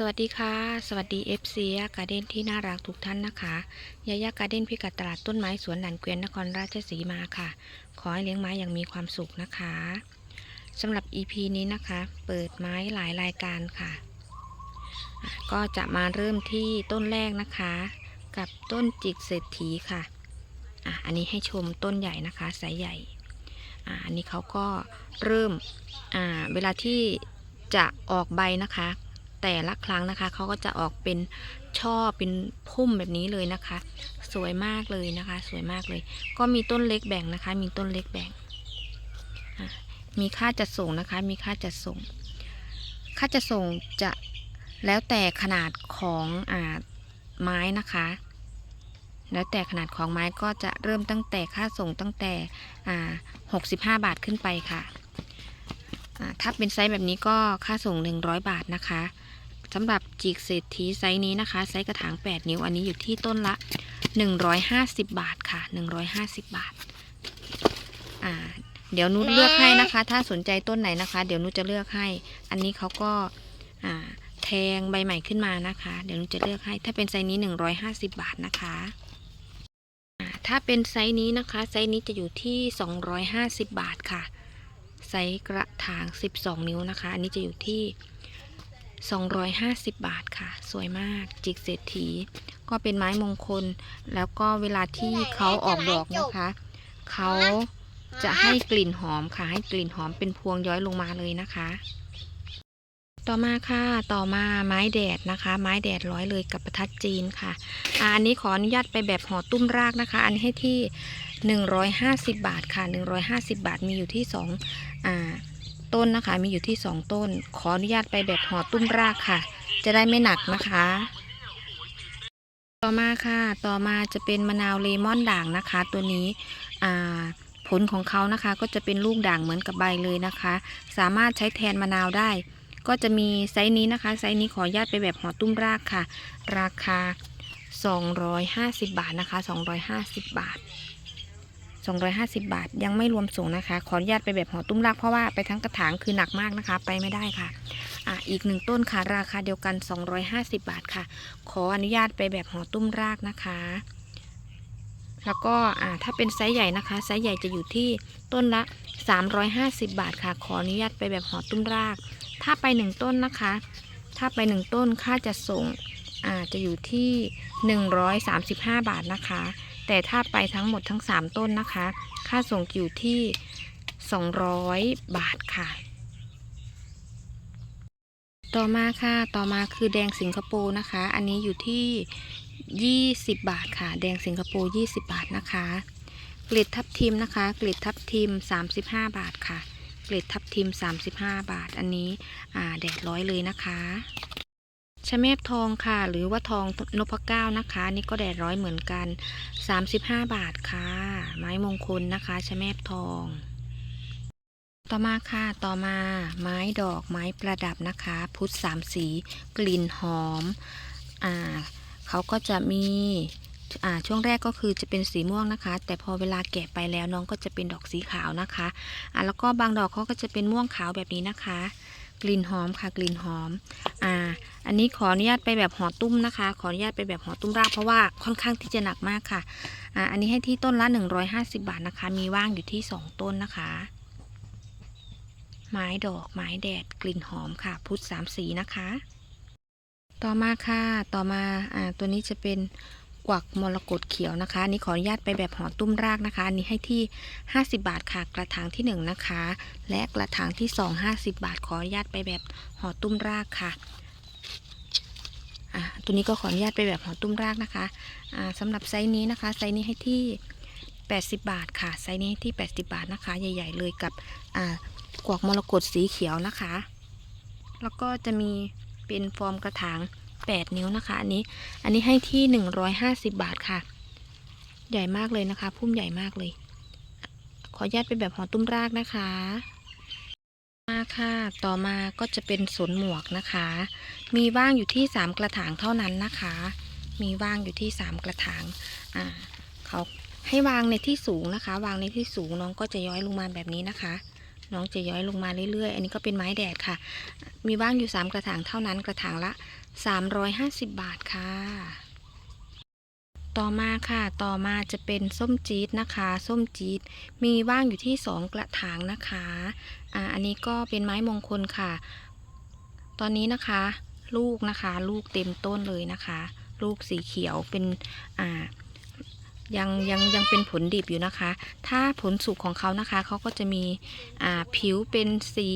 สวัสดีค่ะ สวัสดีเอฟซีการ์เด้นที่น่ารักทุกท่านนะคะยายาการ์เด้นพิกัดตลาดต้นไม้สวนหลันเกวียนนครราชสีมาค่ะ ขอให้เลี้ยงไม้อย่างมีความสุขนะคะสำหรับ EP นี้นะคะ เปิดไม้หลายรายการค่ะอะ ก็จะมาเริ่มที่ต้นแรกนะคะ กับต้นจิกเศรษฐีค่ะอะ อันนี้ให้ชมต้นใหญ่นะคะสายใหญ่อะอันนี้เขาก็เริ่มอ่าเวลาที่จะออกใบนะคะ แต่ละครั้งนะคะเขาก็จะออกเป็นช่อเป็นพุ่มแบบนี้เลยนะคะ สวยมากเลยนะคะ สวยมากเลย ก็มีต้นเล็กแบ่งนะคะ มีต้นเล็กแบ่ง มีค่าจัดส่งนะคะ มีค่าจัดส่ง ค่าจัดส่งจะแล้วแต่ขนาดของอ่าไม้นะคะ แล้วแต่ขนาดของไม้ก็จะเริ่มตั้งแต่ค่าส่งตั้งแต่อ่า65บาทขึ้นไปค่ะอ่าถ้าเป็นไซส์แบบนี้ก็ค่าส่ง 100 บาทนะคะ สำหรับจีกเศรษฐีไซส์นี้นะคะ ไซส์กระถาง 8 นิ้ว อันนี้อยู่ที่ต้นละ 150 บาทค่ะ 150 บาท อ่า เดี๋ยวนุชเลือกให้นะคะ ถ้าสนใจต้นไหนนะคะ เดี๋ยวนุชจะเลือกให้ อันนี้เขาก็ อ่า แทงใบใหม่ขึ้นมานะคะ เดี๋ยวนุชจะเลือกให้ ถ้าเป็นไซส์นี้ 150 บาทนะคะอ่าถ้าเป็นไซส์นี้นะคะ ไซส์นี้จะอยู่ที่ 250 บาทค่ะ ไซส์กระถาง 12 นิ้วนะคะ อันนี้จะอยู่ที่ 250 บาทค่ะ สวยมากจิกเศรษฐี ก็เป็นไม้มงคล แล้วก็เวลาที่เขาออกดอกนะคะ เขาจะให้กลิ่นหอมค่ะ ให้กลิ่นหอมเป็นพวงย้อยลงมาเลยนะคะ ต่อมาค่ะ ต่อมาไม้แดดนะคะ ไม้แดดร้อยเลยกับประทัดจีนค่ะอ่าอันนี้ขออนุญาตไปแบบห่อตุ้มรากนะคะ อันนี้ให้ที่ 150 บาทค่ะ 150 บาทมีอยู่ที่2อ่า ต้นนะคะ มีอยู่ที่2ต้น ขออนุญาตไปแบบห่อตุ้มรากค่ะ จะได้ไม่หนักนะคะ ต่อมาค่ะ ต่อมาจะเป็นมะนาวเลมอนด่างนะคะ ตัวนี้อ่าผลของเขานะคะก็จะเป็นลูกด่างเหมือนกับใบเลยนะคะ สามารถใช้แทนมะนาวได้ ก็จะมีไซส์นี้นะคะ ไซส์นี้ขออนุญาตไปแบบห่อตุ้มรากค่ะ ราคา 250 บาทนะคะ 250 บาท 250 บาท ยังไม่รวมส่งนะคะ ขออนุญาตไปแบบห่อตุ้มรากเพราะว่าไปทั้งกระถางคือหนักมากนะคะ ไปไม่ได้ค่ะ อะอีกหนึ่งต้นค่ะ ราคาเดียวกัน 250 บาทค่ะ ขออนุญาตไปแบบห่อตุ้มรากนะคะ แล้วก็อ่าถ้าเป็นไซส์ใหญ่นะคะ ไซส์ใหญ่จะอยู่ที่ต้นละ 350 บาทค่ะ ขออนุญาตไปแบบห่อตุ้มราก ถ้าไปหนึ่งต้นนะคะ ถ้าไปหนึ่งต้นค่าจะส่งอ่าจะอยู่ที่ 135 บาทนะคะ แต่ถ้าไปทั้งหมดทั้ง 3 ต้นนะคะ ค่าส่งอยู่ที่ 200 บาทค่ะ ต่อมาค่ะ ต่อมาคือแดงสิงคโปร์นะคะ อันนี้อยู่ที่ 20 บาทค่ะ แดงสิงคโปร์ 20 บาทนะคะเกล็ดทับทิมนะคะเกล็ดทับทิม 35 บาทค่ะเกล็ดทับทิม 35 บาท อันนี้แดดร้อยเลยนะคะ ชะเมฟทองค่ะ หรือว่าทองนพเก้านะคะ นี่ก็แดดร้อยเหมือนกัน 35 บาทค่ะ ไม้มงคลนะคะชะเมฟทอง ต่อมาค่ะ ต่อมา ไม้ดอกไม้ประดับนะคะ พุทธสามสี กลิ่นหอม อ่าเขาก็จะมีอ่าช่วงแรกก็คือจะเป็นสีม่วงนะคะ แต่พอเวลาแกะไปแล้วน้องก็จะเป็นดอกสีขาวนะคะอ่าแล้วก็บางดอกเขาก็จะเป็นม่วงขาวแบบนี้นะคะ กลิ่นหอมค่ะกลิ่นหอม อ่า อันนี้ขออนุญาตไปแบบห่อตุ้มนะคะ ขออนุญาตไปแบบห่อตุ้มรากเพราะว่าค่อนข้างที่จะหนักมากค่ะ อ่า อันนี้ให้ที่ต้นละ 150 บาทนะคะ มีว่างอยู่ที่ 2 ต้นนะคะ ไม้ดอกไม้แดดกลิ่นหอมค่ะ พุทธสามสีนะคะ ต่อมาค่ะ ต่อมา อ่า ตัวนี้จะเป็น กวักมรกตเขียวนะคะนนี้ขออนุญาตไปแบบห่อตุ้มรากนะคะอันนี้ให้ที่ 50 บาทค่ะ กระถางที่ 1 นะคะ และกระถางที่ 2 50 บาท ขออนุญาตไปแบบห่อตุ้มรากค่ะอ่าตัวนี้ก็ขออนุญาตไปแบบห่อตุ้มรากนะคะอ่าสำหรับไซส์นี้นะคะไซส์นี้ให้ที่ 80 บาทค่ะไซส์นี้ให้ที่ 80 บาทนะคะ ใหญ่ ๆ เลยกับอ่ากวักมรกตสีเขียวนะคะ แล้วก็จะมีเป็นฟอร์มกระถาง 8 นิ้วนะคะ อันนี้ อันนี้ให้ที่ 150 บาทค่ะ ใหญ่มากเลยนะคะ พุ่มใหญ่มากเลย ขออนุญาตเป็นแบบหอตุ้มรากนะคะ มาค่ะ ต่อมาก็จะเป็นสวนหมวกนะคะ มีว่างอยู่ที่ 3 กระถางเท่านั้นนะคะ มีว่างอยู่ที่ 3 กระถาง อ่า เขาให้วางในที่สูงนะคะ วางในที่สูงน้องก็จะย้อยลงมาแบบนี้นะคะ น้องจะย้อยลงมาเรื่อยๆ อันนี้ก็เป็นไม้แดดค่ะ มีว่างอยู่ 3 กระถางเท่านั้นกระถางละ 350 บาทค่ะ ต่อมาค่ะ ต่อมาจะเป็นส้มจี๊ดนะคะ ส้มจี๊ดมีว่างอยู่ที่ 2 กระถางนะคะอ่าอันนี้ก็เป็นไม้มงคลค่ะ ตอนนี้นะคะ ลูกนะคะ ลูกเต็มต้นเลยนะคะ ลูกสีเขียวเป็นอ่า ยังยังยังเป็นผลดิบอยู่นะคะ ถ้าผลสุกของเขานะคะเขาก็จะมีอ่าผิวเป็นสี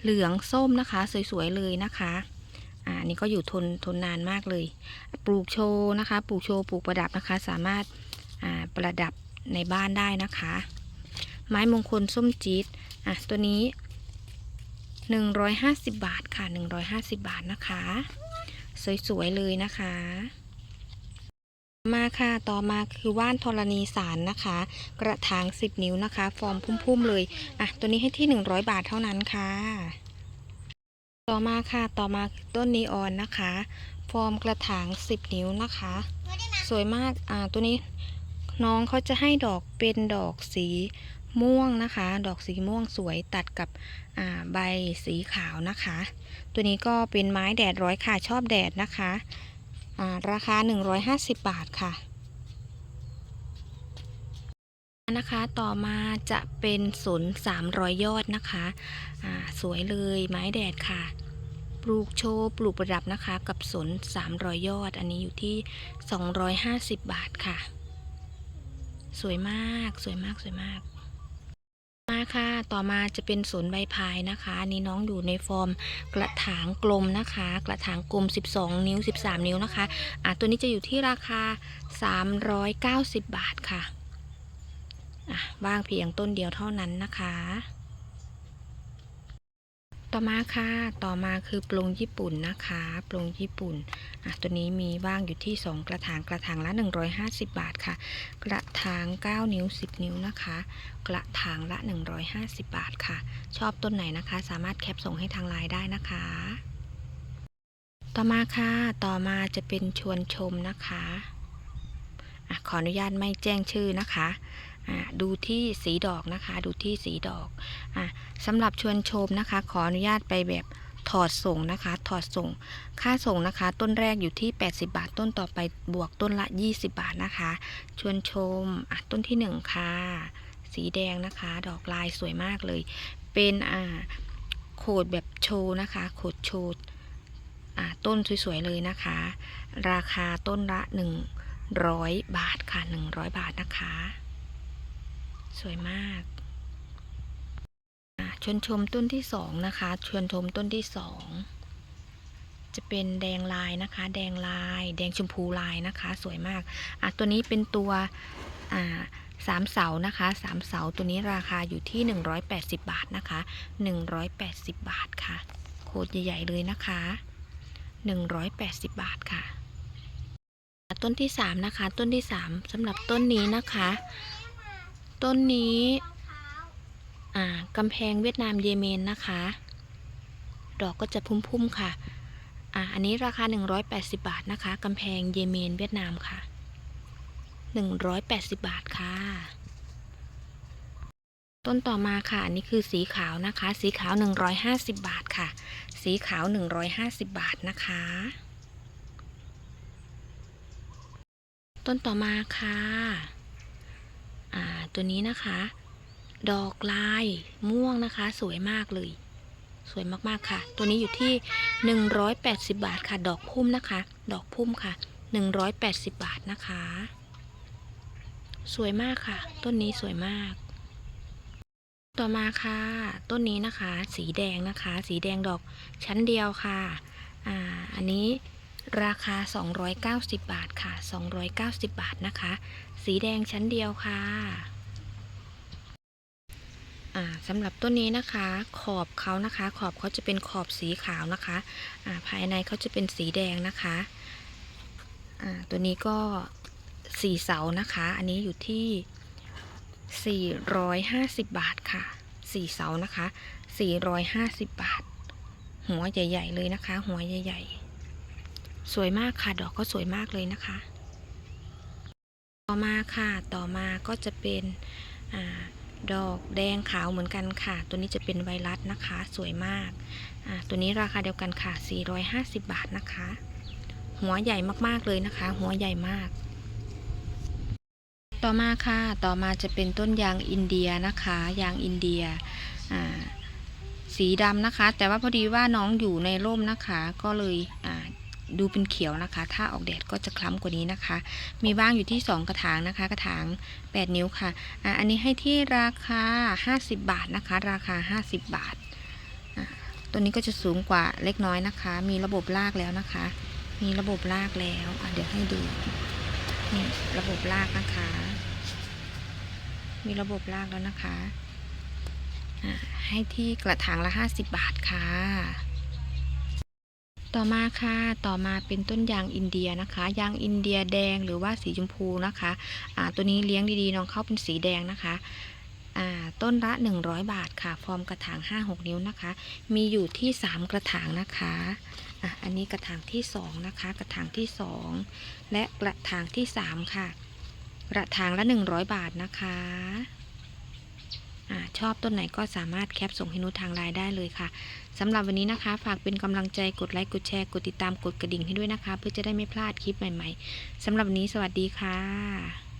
เหลืองส้มนะคะ สวยๆเลยนะคะอ่าอันนี้ก็อยู่ทนทนนานมากเลย ปลูกโชว์นะคะ ปลูกโชว์ปลูกประดับนะคะ สามารถอ่าประดับในบ้านได้นะคะ ไม้มงคลส้มจี๊ดอะตัวนี้ 150 บาทค่ะ 150 บาทนะคะ สวยๆเลยนะคะ มาค่ะ ต่อมาคือว่านธรณีสารนะคะ กระถาง 10 นิ้วนะคะ ฟอร์มพุ่มๆเลย อะ ตัวนี้ให้ที่ 100 บาทเท่านั้นค่ะ ต่อมาค่ะ ต่อมาต้นนีออนนะคะ ฟอร์มกระถาง 10 นิ้วนะคะ สวยมาก อ่า ตัวนี้น้องเขาจะให้ดอกเป็นดอกสีม่วงนะคะ ดอกสีม่วงสวยตัดกับอ่าใบสีขาวนะคะ ตัวนี้ก็เป็นไม้แดดร้อยค่ะ ชอบแดดนะคะ ราคา 150 บาทค่ะ นะคะต่อมาจะเป็นสน300 ยอดนะคะอ่าสวยเลยไม้แดดค่ะ ปลูกโชว์ปลูกประดับนะคะกับสน300 ยอด อันนี้อยู่ที่ 250 บาทค่ะ สวยมากสวยมากสวยมาก มาค่ะ ต่อมาจะเป็นสนใบพายนะคะอันนี้น้องอยู่ในฟอร์มกระถางกลมนะคะ กระถางกลม 12 นิ้ว 13 นิ้วนะคะอะตัวนี้จะอยู่ที่ราคา 390 บาทค่ะอะว่างเพียงต้นเดียวเท่านั้นนะคะ ต่อมาค่ะ ต่อมาคือปลงญี่ปุ่นนะคะปลงญี่ปุ่น อะ ตัวนี้มีว่างอยู่ที่ 2 กระถาง กระถางละ 150 บาทค่ะ กระถาง 9 นิ้ว 10 นิ้วนะคะ กระถางละ 150 บาทค่ะ ชอบต้นไหนนะคะ สามารถแคปส่งให้ทางไลน์ได้นะคะ ต่อมาค่ะ ต่อมาจะเป็นชวนชมนะคะอะขออนุญาตไม่แจ้งชื่อนะคะ ดูที่สีดอกนะคะ ดูที่สีดอกอสำหรับชวนชมนะคะ ขออนุญาตไปแบบถอดส่งนะคะ ถอดส่ง ค่าส่งนะคะ ต้นแรกอยู่ที่ 80 บาท ต้นต่อไปบวกต้นละ 20 บาทนะคะ ชวนชมต้นที่หนึ่งค่ะ สีแดงนะคะ ดอกลายสวยมากเลย เป็นอ่าโขดแบบโชว์นะคะ โขดโชว์ต้นสวยๆเลยนะคะ ราคาต้นละ 100 บาทค่ะ 100 บาทนะคะ สวยมากชวนชมต้นที่สองนะคะชวนชมต้นที่สองจะเป็นแดงลายนะคะ แดงลาย แดงชมพูลายนะคะ สวยมากอะตัวนี้เป็นตัวอ่าสามเสานะคะสามเสาตัวนี้ราคาอยู่ที่ 180 บาทนะคะ 180 บาทค่ะ โคตรใหญ่ ๆ เลยนะคะ 180 บาทค่ะ ต้นที่สามนะคะ ต้นที่สามสำหรับต้นนี้นะคะ ต้นนี้อ่ากำแพงเวียดนามเยเมนนะคะ ดอกก็จะพุ่มๆค่ะอ่าอันนี้ราคา 180 บาทนะคะกำแพงเยเมนเวียดนามค่ะ 180 บาทค่ะ ต้นต่อมาค่ะ อันนี้คือสีขาวนะคะ สีขาว 150 บาทค่ะ สีขาว 150 บาทนะคะ ต้นต่อมาค่ะ อ่าตัวนี้นะคะ ดอกลายม่วงนะคะ สวยมากเลย สวยมากๆค่ะ ตัวนี้อยู่ที่ 180 บาทค่ะ ดอกพุ่มนะคะ ดอกพุ่มค่ะ 180 บาทนะคะ สวยมากค่ะ ต้นนี้สวยมาก ต่อมาค่ะ ต้นนี้นะคะ สีแดงนะคะ สีแดงดอกชั้นเดียวค่ะอ่าอันนี้ราคา 290 บาทค่ะ 290 บาทนะคะ สีแดงชั้นเดียวค่ะอ่าสำหรับต้นนี้นะคะ ขอบเขานะคะ ขอบเขาจะเป็นขอบสีขาวนะคะอ่าภายในเขาจะเป็นสีแดงนะคะอ่าตัวนี้ก็สี่เสานะคะ อันนี้อยู่ที่ 450 บาทค่ะสี่เสานะคะ 450 บาท หัวใหญ่ ๆ เลยนะคะ หัวใหญ่ ๆ สวยมากค่ะ ดอกก็สวยมากเลยนะคะ ต่อมาค่ะ ต่อมาก็จะเป็นอดอกแดงขาวเหมือนกันค่ะ ตัวนี้จะเป็นไวรัสนะคะ สวยมาก ตัวนี้ราคาเดียวกันค่ะ 450 บาทนะคะ หัวใหญ่มากๆเลยนะคะ หัวใหญ่มาก ต่อมาค่ะ ต่อมาจะเป็นต้นยางอินเดียนะคะ ยางอินเดียสีดำนะคะ แต่ว่าพอดีว่าน้องอยู่ในร่มนะคะ ก็เลย ดูเป็นเขียวนะคะ ถ้าออกแดดก็จะคล้ำกว่านี้นะคะ มีบ้างอยู่ที่ 2 กระถางนะคะ กระถาง 8 นิ้วค่ะอ่าอันนี้ให้ที่ราคา 50 บาทนะคะ ราคา 50 บาทอ่าตัวนี้ก็จะสูงกว่าเล็กน้อยนะคะ มีระบบลากแล้วนะคะ มีระบบลากแล้วเดี๋ยวให้ดูนี่ระบบลากนะคะ มีระบบลากแล้วนะคะอะให้ที่กระถางละ 50 บาทค่ะ ต่อมาค่ะ ต่อมาเป็นต้นยางอินเดียนะคะ ยางอินเดียแดงหรือว่าสีชมพูนะคะอ่าตัวนี้เลี้ยงดีๆน้องเข้าเป็นสีแดงนะคะอ่าต้นละ 100 บาทค่ะ ฟอร์มกระถาง 5-6 นิ้วนะคะ มีอยู่ที่ 3 กระถางนะคะอะอันนี้กระถางที่ 2 นะคะ กระถางที่ 2 และกระถางที่ 3 ค่ะ กระถางละ 100 บาทนะคะ อชอบต้นไหนก็สามารถแคปส่งให้นุชทางไลน์ได้เลยค่ะสำหรับวันนี้นะคะ ฝากเป็นกำลังใจกดไลค์กดแชร์กดติดตามกดกระดิ่งให้ด้วยนะคะ เพื่อจะได้ไม่พลาดคลิปใหม่ ๆสำหรับวันนี้สวัสดีค่ะ